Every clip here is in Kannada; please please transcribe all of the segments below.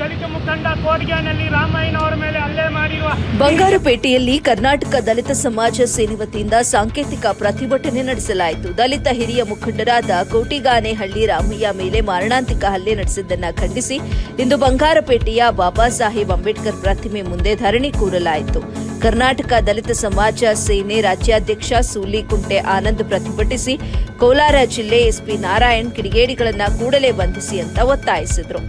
ದಲಿತ ಮುಖಂಡ ಅವರ ಮೇಲೆ ಹಲ್ಲೆ ಮಾಡಿರುವ ಬಂಗಾರಪೇಟೆಯಲ್ಲಿ ಕರ್ನಾಟಕ ದಲಿತ ಸಮಾಜ ಸೇನೆ ವತಿಯಿಂದ ಸಾಂಕೇತಿಕ ಪ್ರತಿಭಟನೆ ನಡೆಸಲಾಯಿತು. ದಲಿತ ಹಿರಿಯ ಮುಖಂಡರಾದ ಕೋಟಿಗಾನೆಹಳ್ಳಿ ರಾಮಯ್ಯ ಮೇಲೆ ಮಾರಣಾಂತಿಕ ಹಲ್ಲೆ ನಡೆಸಿದ್ದನ್ನು ಖಂಡಿಸಿ ಇಂದು ಬಂಗಾರಪೇಟೆಯ ಬಾಬಾ ಸಾಹೇಬ್ ಅಂಬೇಡ್ಕರ್ ಪ್ರತಿಮೆ ಮುಂದೆ ಧರಣಿ ಕೂರಲಾಯಿತು ಕರ್ನಾಟಕ ದಲಿತ ಸಮಾಜ ಸೇನೆ ರಾಜ್ಯಾಧ್ಯಕ್ಷ ಸೂಲಿ ಕುಂಟೆ ಆನಂದ್ ಪ್ರತಿಭಟಿಸಿ ಕೋಲಾರ ಜಿಲ್ಲೆ ಎಸ್ಪಿ ನಾರಾಯಣ್ ಕಿಡಿಗೇಡಿಗಳನ್ನು ಕೂಡಲೇ ಬಂಧಿಸಿ ಅಂತ ಒತ್ತಾಯಿಸಿದರು.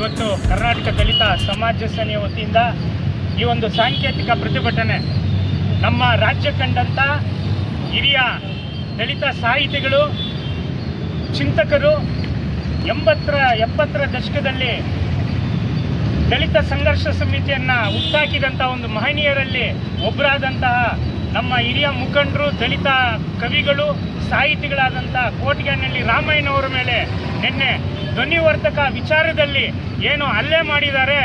ಇವತ್ತು ಕರ್ನಾಟಕ ದಲಿತ ಸಮಾಜ ಸೇನೆಯ ವತಿಯಿಂದ ಈ ಒಂದು ಸಾಂಕೇತಿಕ ಪ್ರತಿಭಟನೆ ನಮ್ಮ ರಾಜ್ಯ ಕಂಡಂಥ ಹಿರಿಯ ದಲಿತ ಸಾಹಿತಿಗಳು, ಚಿಂತಕರು ಎಂಬತ್ತರ, ಎಪ್ಪತ್ತರ ದಶಕದಲ್ಲಿ ದಲಿತ ಸಂಘರ್ಷ ಸಮಿತಿಯನ್ನು ಹುಟ್ಟಾಕಿದಂಥ ಒಂದು ಮಹನೀಯರಲ್ಲಿ ಒಬ್ಬರಾದಂತಹ ನಮ್ಮ ಹಿರಿಯ ಮುಖಂಡರು, ದಲಿತ ಕವಿಗಳು, ಸಾಹಿತಿಗಳಾದಂಥ ಕೋಟಿಗಾನಹಳ್ಳಿ ರಾಮಯ್ಯನವರ ಮೇಲೆ ನಿನ್ನೆ ಧ್ವನಿವರ್ತಕ ವಿಚಾರದಲ್ಲಿ ಏನು ಹಲ್ಲೆ ಮಾಡಿದ್ದಾರೆ,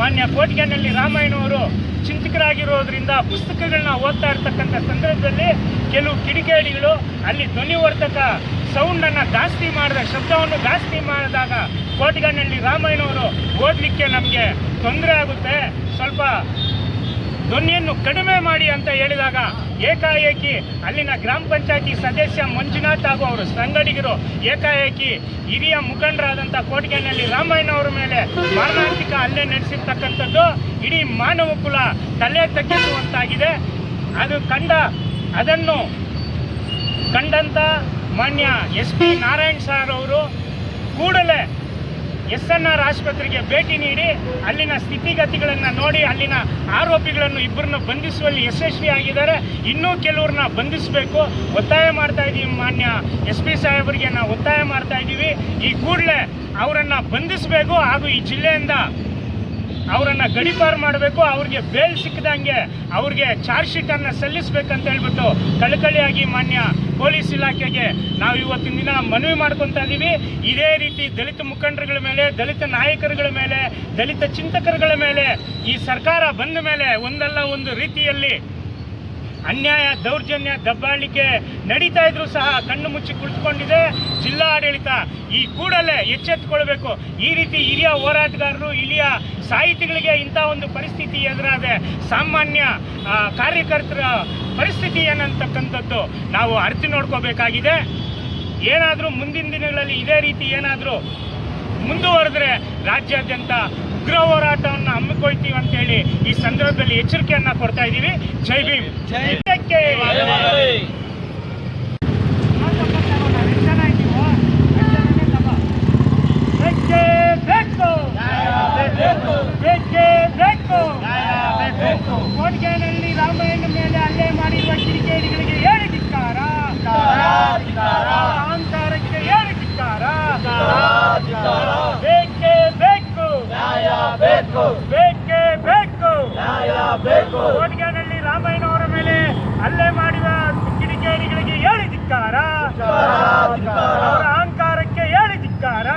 ಮಾನ್ಯ ಕೋಟಿಗಾನಹಳ್ಳಿ ರಾಮಯ್ಯನವರು ಚಿಂತಕರಾಗಿರೋದ್ರಿಂದ ಪುಸ್ತಕಗಳನ್ನ ಓದ್ತಾ ಇರ್ತಕ್ಕಂಥ ಸಂದರ್ಭದಲ್ಲಿ ಕೆಲವು ಕಿಡಿಗೇಡಿಗಳು ಅಲ್ಲಿ ಧ್ವನಿವರ್ತಕ ಸೌಂಡನ್ನು ಜಾಸ್ತಿ ಮಾಡಿದ, ಶಬ್ದವನ್ನು ಜಾಸ್ತಿ ಮಾಡಿದಾಗ ಕೋಟಿಗಾನಹಳ್ಳಿ ರಾಮಯ್ಯನವರು ಓದಲಿಕ್ಕೆ ನಮಗೆ ತೊಂದರೆ ಆಗುತ್ತೆ. ಸ್ವಲ್ಪ ಧ್ವನಿಯನ್ನು ಕಡಿಮೆ ಮಾಡಿ ಅಂತ ಹೇಳಿದಾಗ ಏಕಾಏಕಿ ಅಲ್ಲಿನ ಗ್ರಾಮ ಪಂಚಾಯತಿ ಸದಸ್ಯ ಮಂಜುನಾಥ್ ಹಾಗೂ ಅವರು ಸಂಗಡಿಗರು ಏಕಾಏಕಿ ಹಿರಿಯ ಮುಖಂಡರಾದಂಥ ಕೋಟಿಗೆನಲ್ಲಿ ರಾಮಯ್ಯನವರ ಮೇಲೆ ಮಾರಣಾಂತಿಕ ಹಲ್ಲೆ ನಡೆಸಿರ್ತಕ್ಕಂಥದ್ದು ಇಡೀ ಮಾನವ ಕುಲ ತಲೆ ತಗ್ಗಿಸುವಂತಾಗಿದೆ. ಅದು ಕಂಡ, ಅದನ್ನು ಕಂಡಂತ ಮಾನ್ಯ ಎಸ್ ಪಿ ನಾರಾಯಣ್ ಸಾರ್ ಅವರು ಕೂಡಲೇ ಎಸ್ ಎನ್ ಆರ್ ಆಸ್ಪತ್ರೆಗೆ ಭೇಟಿ ನೀಡಿ ಅಲ್ಲಿನ ಸ್ಥಿತಿಗತಿಗಳನ್ನು ನೋಡಿ, ಅಲ್ಲಿನ ಆರೋಪಿಗಳನ್ನು ಇಬ್ಬರನ್ನು ಬಂಧಿಸುವಲ್ಲಿ ಯಶಸ್ವಿಯಾಗಿದ್ದಾರೆ ಇನ್ನೂ ಕೆಲವ್ರನ್ನ ಬಂಧಿಸಬೇಕು. ಒತ್ತಾಯ ಮಾಡ್ತಾ ಇದ್ದೀವಿ ಮಾನ್ಯ ಎಸ್ ಪಿ ಸಾಹೇಬರಿಗೆ. ನಾವು ಒತ್ತಾಯ ಮಾಡ್ತಾ ಇದ್ದೀವಿ ಈ ಕೂಡಲೇ ಅವರನ್ನು ಬಂಧಿಸಬೇಕು ಹಾಗೂ ಈ ಜಿಲ್ಲೆಯಿಂದ ಅವರನ್ನ ಗಡಿಪಾರು ಮಾಡಬೇಕು, ಅವ್ರಿಗೆ ಬೇಲ್ ಸಿಕ್ಕದಂಗೆ ಅವ್ರಿಗೆ ಚಾರ್ಜ್ ಶೀಟನ್ನು ಸಲ್ಲಿಸಬೇಕಂತ ಹೇಳ್ಬಿಟ್ಟು ಕಳಕಳಿಯಾಗಿ ಮಾನ್ಯ ಪೊಲೀಸ್ ಇಲಾಖೆಗೆ ನಾವು ಇವತ್ತಿನ ದಿನ ಮನವಿ ಮಾಡ್ಕೊತಾ ಇದ್ದೀವಿ ಇದೇ ರೀತಿ ದಲಿತ ಮುಖಂಡರುಗಳ ಮೇಲೆ, ದಲಿತ ನಾಯಕರುಗಳ ಮೇಲೆ, ದಲಿತ ಚಿಂತಕರುಗಳ ಮೇಲೆ ಈ ಸರ್ಕಾರ ಬಂದ ಮೇಲೆ ಒಂದಲ್ಲ ಒಂದು ರೀತಿಯಲ್ಲಿ ಅನ್ಯಾಯ, ದೌರ್ಜನ್ಯ, ದಬ್ಬಾಳಿಕೆ ನಡೀತಾ ಇದ್ರು ಸಹ ಕಣ್ಣು ಮುಚ್ಚಿ ಕುಳಿತುಕೊಂಡಿದೆ ಜಿಲ್ಲಾ ಆಡಳಿತ. ಈ ಕೂಡಲೇ ಎಚ್ಚೆತ್ತುಕೊಳ್ಬೇಕು. ಈ ರೀತಿ ಹಿರಿಯ ಹೋರಾಟಗಾರರು, ಹಿರಿಯ ಸಾಹಿತಿಗಳಿಗೆ ಇಂಥ ಒಂದು ಪರಿಸ್ಥಿತಿ ಎದುರಾದೆ ಸಾಮಾನ್ಯ ಕಾರ್ಯಕರ್ತರ ಪರಿಸ್ಥಿತಿ ಏನಂತಕ್ಕಂಥದ್ದು ನಾವು ಅರ್ಥ ನೋಡ್ಕೋಬೇಕಾಗಿದೆ. ಏನಾದರೂ ಮುಂದಿನ ದಿನಗಳಲ್ಲಿ ಇದೇ ರೀತಿ ಏನಾದರೂ ಮುಂದುವರೆದ್ರೆ ರಾಜ್ಯಾದ್ಯಂತ ಉಗ್ರ ಹೋರಾಟವನ್ನು ಹಮ್ಮಿಕೊಳ್ತೀವಿ ಅಂತೇಳಿ ಈ ಸಂದರ್ಭದಲ್ಲಿ ಎಚ್ಚರಿಕೆಯನ್ನ ಕೊಡ್ತಾ ಇದ್ದೀವಿ. ಜೈ ಭೀಮ್. ಇದಕ್ಕೆ ಬೇಕೇ. ಬೇಕು ರಾಮಾಯಣ ರಾಮಯ್ಯನವರ ಮೇಲೆ ಅಲ್ಲೇ ಮಾಡಿದ ಕಿಡಿಕೇರಿಗಳಿಗೆ ಹೇಳಿ ಧಿಕ್ಕಾರ ಅವರ ಅಹಂಕಾರಕ್ಕೆ ಹೇಳಿ ಧಿಕ್ಕಾರ